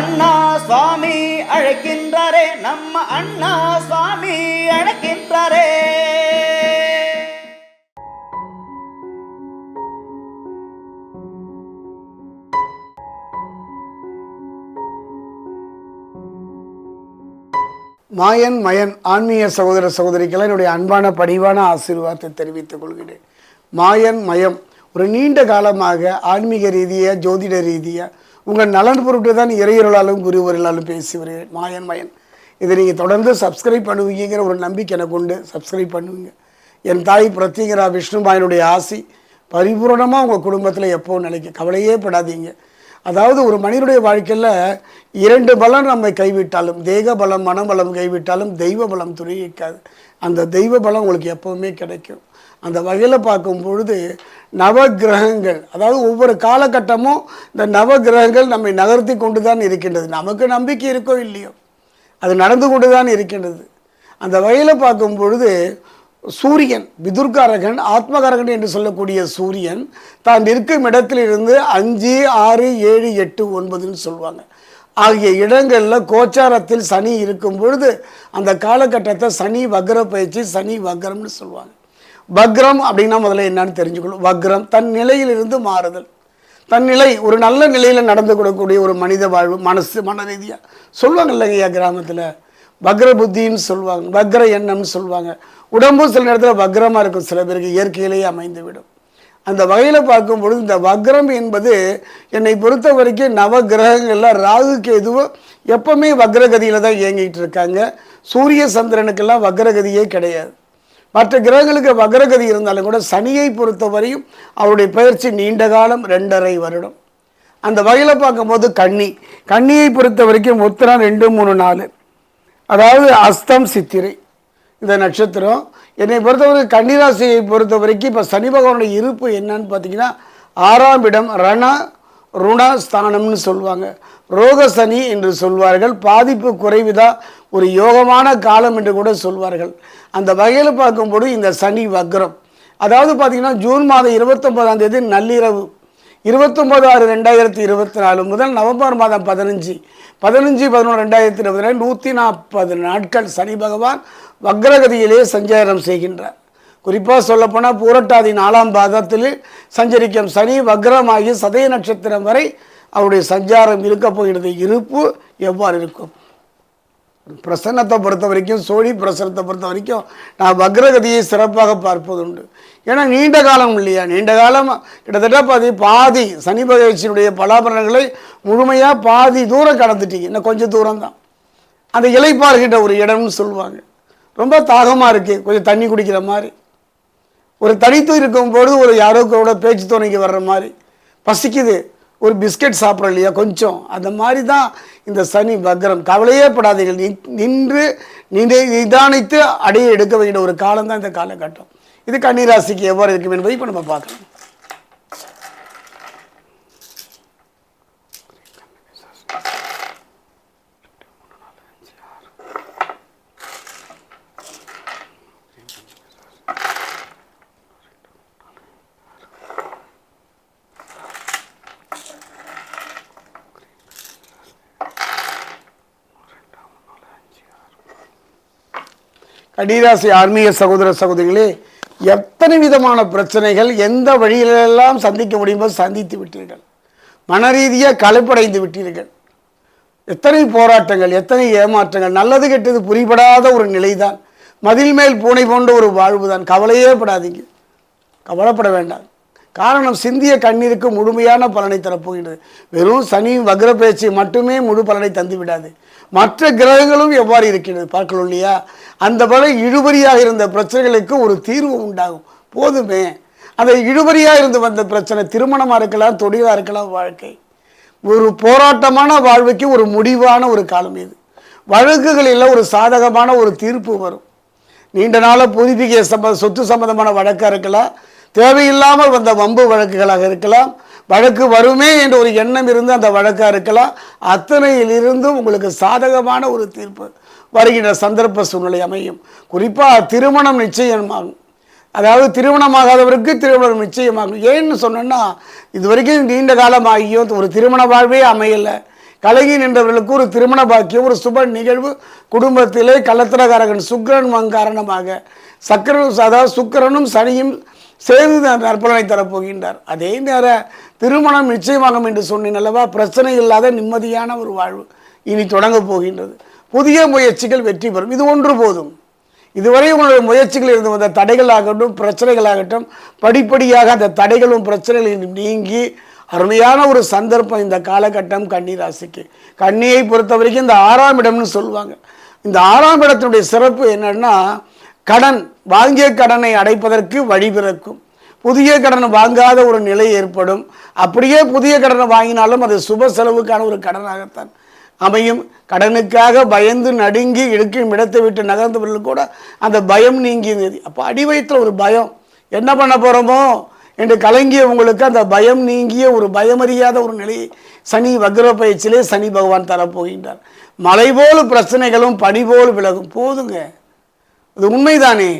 அண்ணா சுவாமி அழைக்கின்றாரே நம்ம அண்ணா சுவாமி அழைக்கின்றாரே. மாயன் மயன் ஆன்மீக சகோதர சகோதரிகளை என்னுடைய அன்பான பணிவான ஆசீர்வாதத்தை தெரிவித்துக் கொள்கிறேன். மாயன் மயம் ஒரு நீண்ட காலமாக ஆன்மீக ரீதியாக ஜோதிட ரீதியாக உங்கள் நலன் பொருட்டு தான் இறையர்களாலும் குருவர்களாலும் பேசி வருகிறேன் மாயன் மயன். இதை நீங்கள் தொடர்ந்து சப்ஸ்கிரைப் பண்ணுவீங்கிற ஒரு நம்பிக்கை எனக்கு உண்டு. சப்ஸ்கிரைப் பண்ணுவீங்க என் தாய் பிரத்திங்கரா விஷ்ணுமாயனுடைய ஆசி பரிபூரணமாக உங்கள் குடும்பத்தில் எப்போவும் நினைக்க கவலையே படாதீங்க. அதாவது ஒரு மனிதனுடைய வாழ்க்கையில் இரண்டு பலம் நம்மை கைவிட்டாலும் தேக பலம் மனபலம் கைவிட்டாலும் தெய்வ பலம் துணை இருக்காது அந்த தெய்வ பலம் உங்களுக்கு எப்போவுமே கிடைக்கும். அந்த வகையில் பார்க்கும் பொழுது நவகிரகங்கள் அதாவது ஒவ்வொரு காலகட்டமும் இந்த நவகிரகங்கள் நம்மை நகர்த்தி கொண்டு தான் இருக்கின்றது. நமக்கு நம்பிக்கை இருக்கோ இல்லையோ அது நடந்து கொண்டு தான் இருக்கின்றது. அந்த வகையில் பார்க்கும் பொழுது சூரியன் விதுர்காரகன் ஆத்மகாரகன் என்று சொல்லக்கூடிய சூரியன் தான் இருக்கும் இடத்திலிருந்து அஞ்சு ஆறு ஏழு எட்டு ஒன்பதுன்னு சொல்லுவாங்க. ஆகிய இடங்களில் கோச்சாரத்தில் சனி இருக்கும் பொழுது அந்த காலகட்டத்தை சனி வக்ர பயிற்சி சனி வக்ரம்னு சொல்லுவாங்க. வக்ரம் அப்படின்னா முதல்ல என்னன்னு தெரிஞ்சுக்கணும். வக்ரம் தன் நிலையிலிருந்து மாறுதல். தன் நிலை ஒரு நல்ல நிலையில் நடந்து கொடுக்கக்கூடிய ஒரு மனித வாழ்வு மனசு மன ரீதியாக சொல்லுவாங்க இல்லைங்கய்யா கிராமத்தில். வக்ர புத்தின்னு சொல்லுவாங்க. வக்ர எண்ணம்னு சொல்லுவாங்க. உடம்பும் சில நேரத்தில் வக்ரமாக இருக்கும். சில பேருக்கு இயற்கையிலேயே அமைந்து விடும் அந்த வகையில் பார்க்கும் பொழுது இந்த வக்ரம் என்பது என்னை பொறுத்த வரைக்கும் நவ கிரகங்களில் ராகுக்கு கேதுவும் எப்பவுமே வக்ரகதியில் தான் இயங்கிகிட்டு இருக்காங்க. சூரிய சந்திரனுக்கெல்லாம் வக்ரகதியே கிடையாது. மற்ற கிரகங்களுக்கு வக்ரகதி இருந்தாலும் கூட சனியை பொறுத்தவரையும் அவருடைய பயிற்சி நீண்ட காலம் ரெண்டரை வருடம். அந்த வகையில் பார்க்கும்போது கன்னி. கன்னியை பொறுத்த வரைக்கும் உத்திரம் ரெண்டு மூணு நாலு. அதாவது அஸ்தம் சித்திரை. இந்த நட்சத்திரம். என்னை பொறுத்தவரை கன்னிராசியை பொறுத்த வரைக்கும் இப்போ சனி பகவானுடைய இருப்பு என்னன்னு பார்த்தீங்கன்னா ஆறாம் இடம் ரண ருண ஸ்தானம்னு சொல்லுவாங்க. ரோக சனி என்று சொல்வார்கள். பாதிப்பு குறைவுதான். ஒரு யோகமான காலம் என்று கூட சொல்வார்கள். அந்த வகையில் பார்க்கும்போது இந்த சனி வக்ரம். அதாவது பார்த்தீங்கன்னா ஜூன் மாதம் இருபத்தொம்போதாம் தேதி நள்ளிரவு. இருபத்தொம்போது ஆறு ரெண்டாயிரத்தி இருபத்தி நாலு முதல் நவம்பர் மாதம் பதினஞ்சு. பதினஞ்சு பதினொன்று ரெண்டாயிரத்தி இருபத்தி நாலு நூற்றி நாற்பது நாட்கள் சனி பகவான் வக்ரகதியிலே சஞ்சாரம் செய்கின்றார். குறிப்பாக சொல்லப்போனால் பூரட்டாதி நாலாம் பாதத்தில் சஞ்சரிக்கும் சனி வக்ரமாகி சதய நட்சத்திரம் வரை அவருடைய சஞ்சாரம் இருக்கப் போகிறது. இருப்பு எவ்வாறு இருக்கும்? பிரசன்னத்தை பொறுத்த வரைக்கும் சோழி பிரசனத்தை பொறுத்த வரைக்கும் நான் வக்ரகதியை சிறப்பாக பார்ப்பது உண்டு. ஏன்னா நீண்ட காலம் இல்லையா? நீண்ட காலம் கிட்டத்தட்ட பாதி பாதி சனி பகவச்சியினுடைய பலாபரணங்களை முழுமையாக பாதி தூரம் கடந்துட்டீங்க. இன்னும் கொஞ்சம் தூரம் தான் அந்த இலைப்பாறுகின்ற ஒரு இடம்னு சொல்லுவாங்க. ரொம்ப தாகமாக இருக்குது கொஞ்சம் தண்ணி குடிக்கிற மாதிரி. ஒரு தனித்து இருக்கும்போது ஒரு யாரோ கூட பேச்சு துணைக்கு வர்ற மாதிரி. பசிக்குது. ஒரு பிஸ்கெட் சாப்பிட்றோம் இல்லையா கொஞ்சம். அந்த மாதிரி தான் இந்த சனி வக்ரம். கவலையே படாதீர்கள். நின்று நினை நிதானித்து அடைய எடுக்க வேண்டிய ஒரு காலம் தான் இந்த காலகட்டம். இது கன்னிராசிக்கு எவ்வாறு இருக்கும் என்பதை இப்போ நம்ம பார்க்கலாம். கன்னிராசி ஆன்மீக சகோதர சகோதரிகளே எத்தனை விதமான பிரச்சனைகள் எந்த வழியிலெல்லாம் சந்திக்க முடியுமோ சந்தித்து விட்டீர்கள். மன ரீதியாக களைப்படைந்து விட்டீர்கள். எத்தனை போராட்டங்கள் எத்தனை ஏமாற்றங்கள் நல்லது கெட்டது புரிபடாத ஒரு நிலைதான். மதில் மேல் பூனை போன்ற ஒரு வாழ்வு தான் கவலையே படாதீங்க. கவலைப்பட வேண்டாம். காரணம் சிந்திய கண்ணீருக்கு முழுமையான பலனை தரப்போகின்றது. வெறும் சனி வக்ர பேச்சு மட்டுமே முழு பலனை தந்து விடாது. மற்ற கிரகங்களும் எவ்வாறு இருக்கின்றது பார்க்கணும் இல்லையா? அந்த வரை இழுபறியாக இருந்த பிரச்சனைகளுக்கு ஒரு தீர்வு உண்டாகும். போதுமே. அந்த இழுபறியாக இருந்து வந்த பிரச்சனை திருமணமாக இருக்கலாம் தொழிலாக இருக்கலாம் வாழ்க்கை. ஒரு போராட்டமான வாழ்வுக்கு ஒரு முடிவான ஒரு காலம் இது. வழக்குகளில் ஒரு சாதகமான ஒரு தீர்ப்பு வரும். நீண்ட நாள புதுப்பிக்க சம்ப சொத்து சம்பந்தமான வழக்காக இருக்கலாம் தேவையில்லாமல் வந்த வம்பு வழக்குகளாக இருக்கலாம். வழக்கு வருமே என்ற ஒரு எண்ணம் இருந்து அந்த வழக்காக இருக்கலாம். அத்தனையிலிருந்தும் உங்களுக்கு சாதகமான ஒரு தீர்ப்பு வருகின்ற சந்தர்ப்ப சூழ்நிலை அமையும். குறிப்பாக திருமணம் நிச்சயமாகும். அதாவது திருமணமாகாதவருக்கு திருமணம் நிச்சயமாகும். ஏன்னு சொன்னோன்னா இது வரைக்கும் நீண்ட காலம் ஆகியும் ஒரு திருமண வாழ்வே அமையலை. கலகி நின்றவர்களுக்கு ஒரு திருமண பாக்கியம் ஒரு சுப நிகழ்வு குடும்பத்திலே கலத்திரகாரகன் சுக்கிரன் வங் காரணமாக. சக்கரன் அதாவது சுக்கிரனும் சனியும் சேர்ந்து ந- நற்பலனை தரப்போகின்றார். அதே நேர திருமணம் நிச்சயமாகும் என்று சொன்னேன் அல்லவா? பிரச்சனை இல்லாத நிம்மதியான ஒரு வாழ்வு இனி தொடங்கப் போகின்றது. புதிய முயற்சிகள் வெற்றி பெறும். இது ஒன்று போதும். இதுவரை உங்களுடைய முயற்சிகள் இருந்து வந்த தடைகளாகட்டும் பிரச்சனைகளாகட்டும் படிப்படியாக அந்த தடைகளும் பிரச்சனைகளும் நீங்கி அருமையான ஒரு சந்தர்ப்பம் இந்த காலகட்டம் கன்னி ராசிக்கு கன்னியை பொறுத்த வரைக்கும் இந்த ஆறாம் இடம்னு சொல்லுவாங்க. இந்த ஆறாம் இடத்தினுடைய சிறப்பு என்னன்னா கடன் வாங்கிய கடனை அடைப்பதற்கு வழி பிறக்கும். புதிய கடன் வாங்காத ஒரு நிலை ஏற்படும். அப்படியே புதிய கடனை வாங்கினாலும் அது சுப செலவுக்கான ஒரு கடனாகத்தான் அமையும். கடனுக்காக பயந்து நடுங்கி இழுக்கும் இடத்தை விட்டு நகர்ந்தவர்கள் கூட அந்த பயம் நீங்கியது. அப்போ அடி ஒரு பயம். என்ன பண்ண போகிறோமோ என்று கலங்கிய உங்களுக்கு அந்த பயம் நீங்கிய ஒரு பயமறியாத ஒரு நிலையை சனி வக்ர பயிற்சியிலே சனி பகவான் தரப்போகின்றார். மலை போல் பிரச்சனைகளும் பனி போல் விலகும். போதுங்க. அது உண்மைதானே?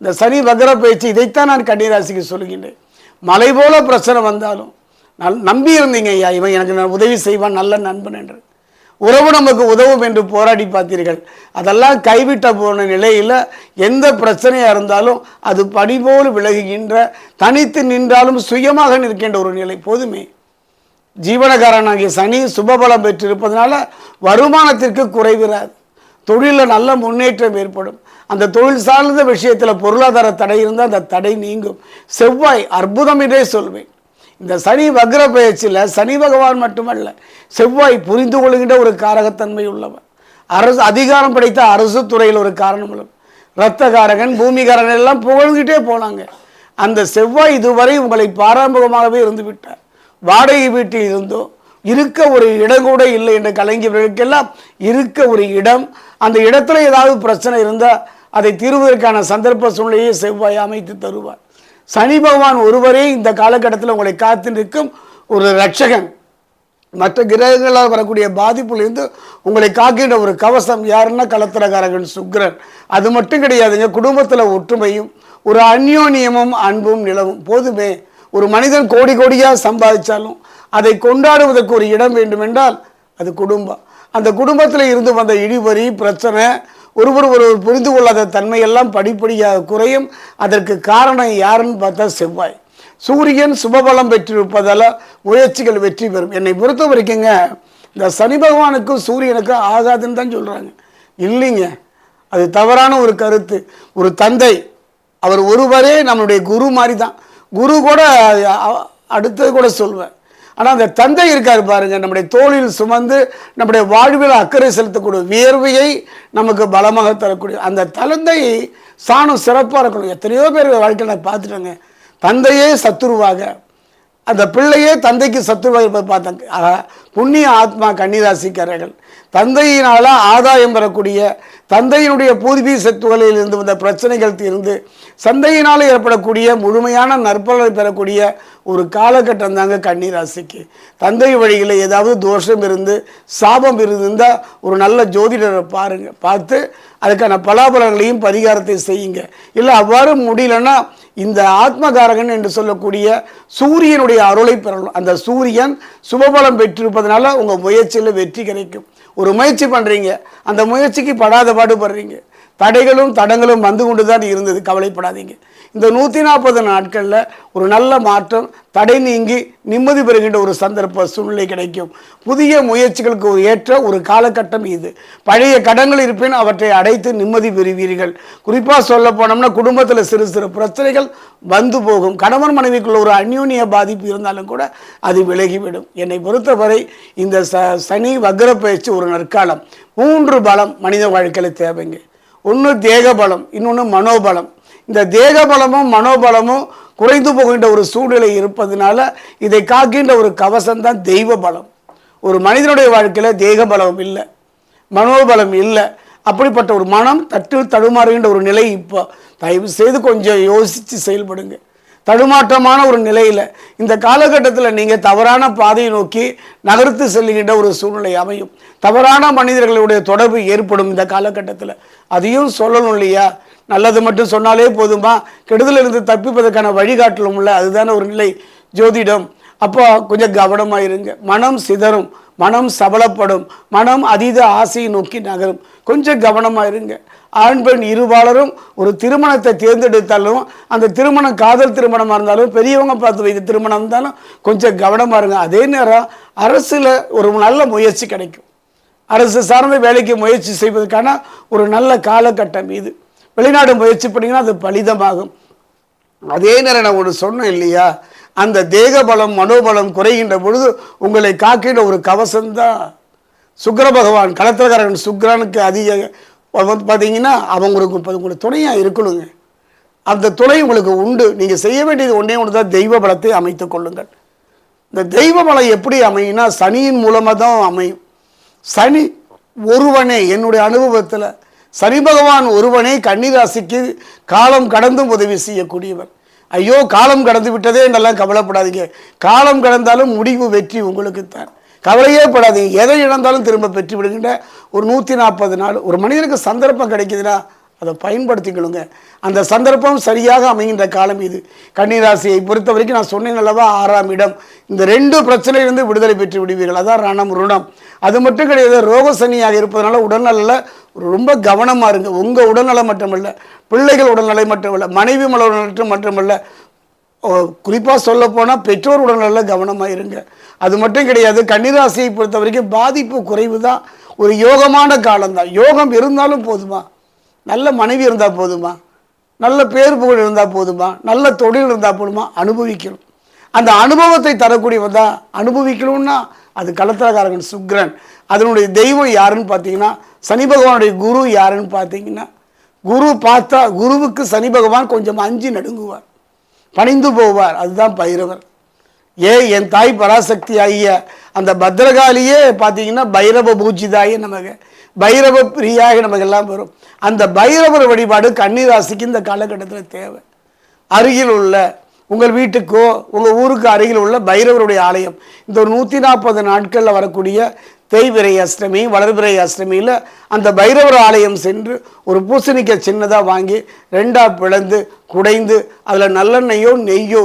இந்த சனி வக்ர பயிற்சி இதைத்தான் நான் கன்னிராசிக்கு சொல்கின்றேன் மலை போல பிரச்சனை வந்தாலும் நல் நம்பி இருந்தீங்க ஐயா இவன் எனக்கு நான் உதவி செய்வான் நல்ல நண்பன் என்று. உறவு நமக்கு உதவும் என்று போராடி பார்த்தீர்கள். அதெல்லாம் கைவிட்ட போன நிலையில் எந்த பிரச்சனையாக இருந்தாலும் அது படிபோல் விலகுகின்ற தனித்து நின்றாலும் சுயமாக நிற்கின்ற ஒரு நிலை. போதுமே. ஜீவனகாரனாகிய சனி சுபபலம் பெற்றிருப்பதனால வருமானத்திற்கு குறைவிராது. தொழிலில் நல்ல முன்னேற்றம் ஏற்படும். அந்த தொழில் சார்ந்த விஷயத்தில் பொருளாதார தடை இருந்தால் அந்த தடை நீங்கும். செவ்வாய் அற்புதம் என்றே சொல்வேன். இந்த சனி வக்ர பயிற்சியில் சனி பகவான் மட்டுமல்ல செவ்வாய் புரிந்து கொள்கின்ற ஒரு காரகத்தன்மை உள்ளவர். அரசு அதிகாரம் படைத்த அரசு துறையில் ஒரு காரணம் உள்ளது. ரத்தகாரகன் பூமிகாரகன் எல்லாம் புகழ்ந்துகிட்டே போனாங்க. அந்த செவ்வாய் இதுவரை உங்களை பாரம்பரியமாகவே இருந்து விட்டார். வாடகை வீட்டில் இருந்தோ இருக்க ஒரு இடம் கூட இல்லை என்று கலைஞர்களுக்கெல்லாம் இருக்க ஒரு இடம் அந்த இடத்துல ஏதாவது பிரச்சனை இருந்தால் அதை தீர்வதற்கான சந்தர்ப்ப சூழ்நிலையை செவ்வாய் அமைத்து தருவார். சனி பகவான் ஒருவரே இந்த காலகட்டத்தில் உங்களை காத்து நிற்கும் ஒரு ரட்சகன். மற்ற கிரகங்களால் வரக்கூடிய பாதிப்புலேருந்து உங்களை காக்கின்ற ஒரு கவசம் யாருன்னா கலத்திரகாரகன் சுக்ரன். அது மட்டும் கிடையாதுங்க குடும்பத்தில் ஒற்றுமையும் ஒரு அந்யோன்யமும் அன்பும் நிலவும். போதுமே ஒரு மனிதன் கோடி கோடியாக சம்பாதிச்சாலும் அதை கொண்டாடுவதற்கு ஒரு இடம் வேண்டுமென்றால் அது குடும்பம். அந்த குடும்பத்தில் இருந்து வந்த இடிவரி பிரச்சனை ஒருவர் ஒருவர் புரிந்து கொள்ளாத தன்மையெல்லாம் படிப்படியாக குறையும். அதற்கு காரணம் யாருன்னு பார்த்தா செவ்வாய். சூரியன் சுபபலம் பெற்றிருப்பதால் முயற்சிகள் வெற்றி பெறும். என்னை பொறுத்த வரைக்குங்க இந்த சனி பகவானுக்கும் சூரியனுக்கும் ஆகாதுன்னு தான் சொல்கிறாங்க இல்லைங்க. அது தவறான ஒரு கருத்து. ஒரு தந்தை அவர் ஒருவரே நம்மளுடைய குரு மாதிரி தான் குரு கூட அடுத்தது கூட சொல்வேன். ஆனால் அந்த தந்தை இருக்கார் பாருங்க நம்முடைய தோளில் சுமந்து நம்முடைய வாழ்வில் அக்கறை செலுத்தக்கூடிய வியர்வையை நமக்கு பலமாக தரக்கூடிய அந்த தந்தை சாணம் சிறப்பாக இருக்கணும். எத்தனையோ பேர் வாழ்க்கையில் நான் பார்த்துட்டேங்க. தந்தையே சத்துருவாக. அந்த பிள்ளையே தந்தைக்கு சத்துருவாக இருப்பது பார்த்தாங்க ஆக புண்ணிய ஆத்மா கன்னிராசிக்காரர்கள். தந்தையினால் ஆதாயம் பெறக்கூடிய தந்தையினுடைய பூர்வீக சத்துகளில் இருந்து வந்த பிரச்சனைகள் தீர்ந்து சந்தையினால் ஏற்படக்கூடிய முழுமையான நற்பலனை பெறக்கூடிய ஒரு காலகட்டம் தாங்க கன்னிராசிக்கு. தந்தை வழியில் ஏதாவது தோஷம் இருந்து சாபம் இருந்தால் ஒரு நல்ல ஜோதிடரை பாருங்க. பார்த்து அதுக்கான பலாபலங்களையும் பரிகாரத்தை செய்யுங்க. இல்லை அவ்வாறு முடியலன்னா இந்த ஆத்மகாரகன் என்று சொல்லக்கூடிய சூரியனுடைய அருளை பெறணும். அந்த சூரியன் சுபபலம் பெற்றிருப்பதனால உங்கள் முயற்சியில் வெற்றி கிடைக்கும். ஒரு முயற்சி பண்ணுறீங்க அந்த முயற்சிக்கு படாத பாடுபடுறீங்க தடைகளும் தடங்களும் வந்து கொண்டு தான் இருந்தது. கவலைப்படாதீங்க. இந்த நூற்றி நாற்பது நாட்களில் ஒரு நல்ல மாற்றம் தடை நீங்கி நிம்மதி பெறுகின்ற ஒரு சந்தர்ப்ப சூழ்நிலை கிடைக்கும். புதிய முயற்சிகளுக்கு ஒரு ஏற்ற ஒரு காலகட்டம் இது. பழைய கடன்கள் இருப்பின் அவற்றை அடைத்து நிம்மதி பெறுவீர்கள். குறிப்பாக சொல்ல போனோம்னா குடும்பத்தில் சிறு சிறு பிரச்சனைகள் வந்து போகும். கணவன் மனைவிக்குள்ள ஒரு அந்யோன்ய பாதிப்பு இருந்தாலும் கூட அது விலகிவிடும். என்னை பொறுத்தவரை இந்த ச சனி வக்ர பயிற்சி ஒரு நற்காலம். மூன்று பலம் மனித வாழ்க்கையில் தேவைங்க. ஒன்று தேகபலம் இன்னொன்று மனோபலம். இந்த தேக பலமும் மனோபலமும் குறைந்து போகின்ற ஒரு சூழ்நிலை இருப்பதனால இதை காக்கின்ற ஒரு கவசம் தான் தெய்வ பலம் ஒரு மனிதனுடைய வாழ்க்கையில் தேகபலம் இல்லை மனோபலம் இல்லை. அப்படிப்பட்ட ஒரு மனம் தட்டு தடுமாறுகின்ற ஒரு நிலை இப்போ. தயவு செய்து கொஞ்சம் யோசித்து செயல்படுங்க. தடுமாற்றமான ஒரு நிலையில் இந்த காலகட்டத்தில் நீங்கள் தவறான பாதையை நோக்கி நகர்த்து செல்லுகின்ற ஒரு சூழ்நிலை அமையும். தவறான மனிதர்களுடைய தொடர்பு ஏற்படும் இந்த காலகட்டத்தில். அதையும் சொல்லணும் இல்லையா? நல்லது மட்டும் சொன்னாலே போதுமா? கெடுதலிருந்து தப்பிப்பதற்கான வழிகாட்டலும் இல்லை. அதுதான ஒரு நிலை ஜோதிடம். அப்போ கொஞ்சம் கவனமாக இருங்க. மனம் சிதறும். மனம் சபலப்படும். மனம் அதீத ஆசையை நோக்கி நகரும். கொஞ்சம் கவனமாக இருங்க. ஆண் பெண் இருபாலரும் ஒரு திருமணத்தை தேர்ந்தெடுத்தாலும் அந்த திருமணம் காதல் திருமணமாக இருந்தாலும் பெரியவங்க பார்த்து வைத்த திருமணம் இருந்தாலும் கொஞ்சம் கவனமாக இருங்க. அதே நேரம் அரசில் ஒரு நல்ல முயற்சி கிடைக்கும். அரசு சார்ந்த வேலைக்கு முயற்சி செய்வதற்கான ஒரு நல்ல காலகட்டம் இது. வெளிநாடு முயற்சி பண்ணிங்கன்னா அது பலிதமாகும். அதே நேரம் நான் ஒன்று சொன்னேன் இல்லையா? அந்த தேக பலம் மனோபலம் குறைகின்ற பொழுது உங்களை காக்கின்ற ஒரு கவசம்தான் சுக்கிர பகவான் களத்திரக்காரன் சுக்கரனுக்கு அதிக வந்து பார்த்தீங்கன்னா அவங்களுக்கு உங்களுக்கு துணையாக இருக்கணுங்க. அந்த துணை உங்களுக்கு உண்டு. நீங்கள் செய்ய வேண்டியது ஒன்றே ஒன்று தான் தெய்வ பலத்தை அமைத்துக் கொள்ளுங்கள். இந்த தெய்வ பலம் எப்படி அமையும்னா சனியின் மூலமாக தான் அமையும். சனி ஒருவனே என்னுடைய அனுபவத்தில். சனி பகவான் ஒருவனே கன்னிராசிக்கு காலம் கடந்தும் உதவி செய்யக்கூடியவர். ஐயோ காலம் கடந்து விட்டதே என்றெல்லாம் கவலைப்படாதீங்க. காலம் கடந்தாலும் முடிவு வெற்றி உங்களுக்குத்தான். கவலையே படாதீங்க. எதை இழந்தாலும் திரும்ப பெற்று விடுகின்ற ஒரு நூற்றி நாற்பது நாள். ஒரு மனிதனுக்கு சந்தர்ப்பம் கிடைக்குதுன்னா அதை பயன்படுத்திக்கணுங்க அந்த சந்தர்ப்பம் சரியாக அமைகின்ற காலம் இது. கன்னிராசியை பொறுத்த வரைக்கும் நான் சொன்னேன் அல்லவா ஆறாம் இடம். இந்த ரெண்டு பிரச்சனையிலிருந்து விடுதலை பெற்று விடுவீர்கள். அதான் ரணம் ருணம். அது மட்டும் கிடையாது ரோகசனியாக இருப்பதனால உடல்நலில் ரொம்ப கவனமாக இருங்க. உங்கள் உடல்நலம் மட்டுமல்ல பிள்ளைகள் உடல்நிலை மட்டுமல்ல மனைவி உடல்நலம் மட்டுமல்ல. குறிப்பாக சொல்ல போனால் பெற்றோர் உடல்நலில் கவனமாக இருங்க. அது மட்டும் கிடையாது கன்னிராசியை பொறுத்த வரைக்கும் பாதிப்பு குறைவு தான் ஒரு யோகமான காலம்தான். யோகம் இருந்தாலும் போதுமா? நல்ல மனைவி இருந்தால் போதுமா? நல்ல பேர் புகழ் இருந்தால் போதுமா? நல்ல தொழில் இருந்தால் போதுமா? அனுபவிக்கணும். அந்த அனுபவத்தை தரக்கூடியவன் தான் அனுபவிக்கணும்னா அது களத்திரக்காரகன் சுக்ரன். அதனுடைய தெய்வம் யாருன்னு பார்த்தீங்கன்னா சனி பகவானுடைய குரு யாருன்னு பார்த்தீங்கன்னா குரு பார்த்தா குருவுக்கு சனி பகவான் கொஞ்சம் அஞ்சு நடுங்குவார். பணிந்து போவார். அதுதான் பைரவர். ஏ என் தாய் பராசக்தி ஆகிய அந்த பத்ரகாளியே பார்த்தீங்கன்னா பைரவ பூஜிதாயே நமக்கு பைரவ பிரியாக நமக்கு எல்லாம் வரும். அந்த பைரவர் வழிபாடு கன்னிராசிக்கு இந்த காலகட்டத்தில் தேவை. அருகில் உள்ள உங்கள் வீட்டுக்கோ உங்கள் ஊருக்கு அருகில் உள்ள பைரவருடைய ஆலயம். இந்த ஒரு நூற்றி நாற்பது நாட்களில் வரக்கூடிய தேய்பிரை அஷ்டமி வளர்பிறை அஷ்டமியில் அந்த பைரவர் ஆலயம் சென்று ஒரு பூசணிக்க சின்னதாக வாங்கி ரெண்டாக பிளந்து குடைந்து அதில் நல்லெண்ணெயோ நெய்யோ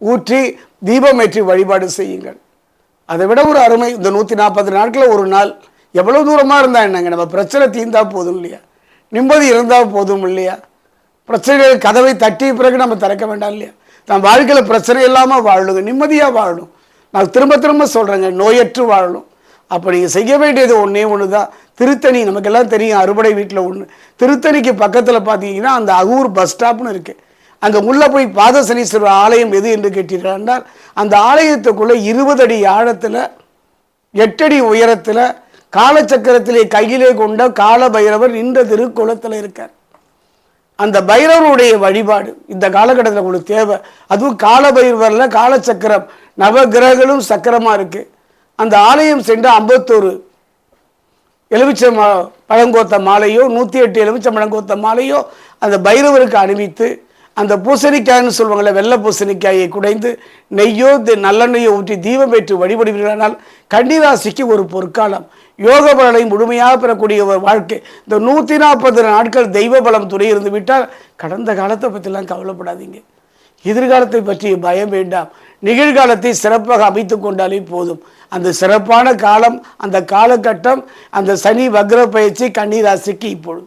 ஊற்றி தீபமேற்றி வழிபாடு செய்யுங்கள். அதை விட ஒரு அருமை. இந்த நூற்றி நாற்பது நாட்களில் ஒரு நாள் எவ்வளோ தூரமாக இருந்தால் என்னங்க? நம்ம பிரச்சனை தீர்ந்தால் போதும் இல்லையா? நிம்மதி இருந்தால் போதும் இல்லையா? பிரச்சனைகள் கதவை தட்டிய பிறகு நம்ம திறக்க வேண்டாம் இல்லையா? நம்ம வாழ்க்கையில் பிரச்சனை இல்லாமல் வாழணுங்க நிம்மதியாக வாழணும் நான் திரும்ப திரும்ப சொல்கிறேங்க நோயற்று வாழணும் அப்போ நீங்கள் செய்ய வேண்டியது ஒன்றே ஒன்று தான் திருத்தணி நமக்கெல்லாம் தெரியும் அறுபடை வீட்டில் ஒன்று திருத்தணிக்கு பக்கத்தில் பார்த்தீங்கன்னா அந்த அகூர் பஸ் ஸ்டாப்னு இருக்குது அங்கே உள்ளே போய் பாதசனீஸ்வரர் ஆலயம் எது என்று கேட்டீர்கள் என்றால் அந்த ஆலயத்துக்குள்ளே இருபது அடி ஆழத்தில் எட்டடி உயரத்தில் காலச்சக்கரத்திலே கையிலே கொண்ட கால பைரவர் இந்த திருக்குளத்தில் இருக்கார். அந்த பைரவருடைய வழிபாடு இந்த காலகட்டத்தில் உங்களுக்கு தேவை. அதுவும் கால பைரவரில் காலச்சக்கரம் நவகிரகங்களும் சக்கரமாக இருக்குது அந்த ஆலயம் சென்று ஐம்பத்தோரு எலுமிச்சை மா பழங்கோத்த மாலையோ நூற்றி எட்டு எலுமிச்சை பழங்கோத்த மாலையோ அந்த பைரவருக்கு அணிவித்து அந்த பூசணிக்காய்னு சொல்லுவாங்கள்ல வெள்ளை பூசணிக்காயை குடைந்து நெய்யோ தி- நல்லெண்ணெய்யோ ஊற்றி தீபம் ஏற்று வழிபடுகிறானால் கன்னிராசிக்கு ஒரு பொற்காலம். யோக பலனை முழுமையாக பெறக்கூடிய ஒரு வாழ்க்கை. இந்த நூற்றி நாற்பது நாட்கள் தெய்வ பலம் துணை இருந்து விட்டால் கடந்த காலத்தை பற்றிலாம் கவலைப்படாதீங்க. எதிர்காலத்தை பற்றி பயம் வேண்டாம். நிகழ்காலத்தை சிறப்பாக அமைத்து கொண்டாலே போதும். அந்த சிறப்பான காலம் அந்த காலகட்டம் அந்த சனி வக்ர பயிற்சி கன்னிராசிக்கு இப்பொழுது.